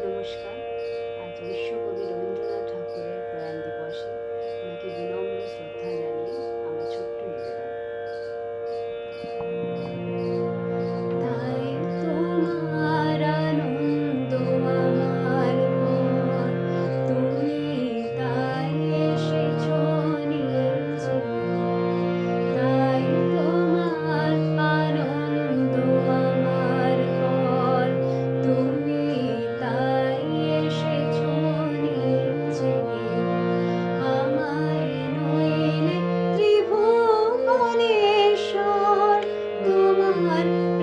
নমস্কার। আজ বিশ্বকবি var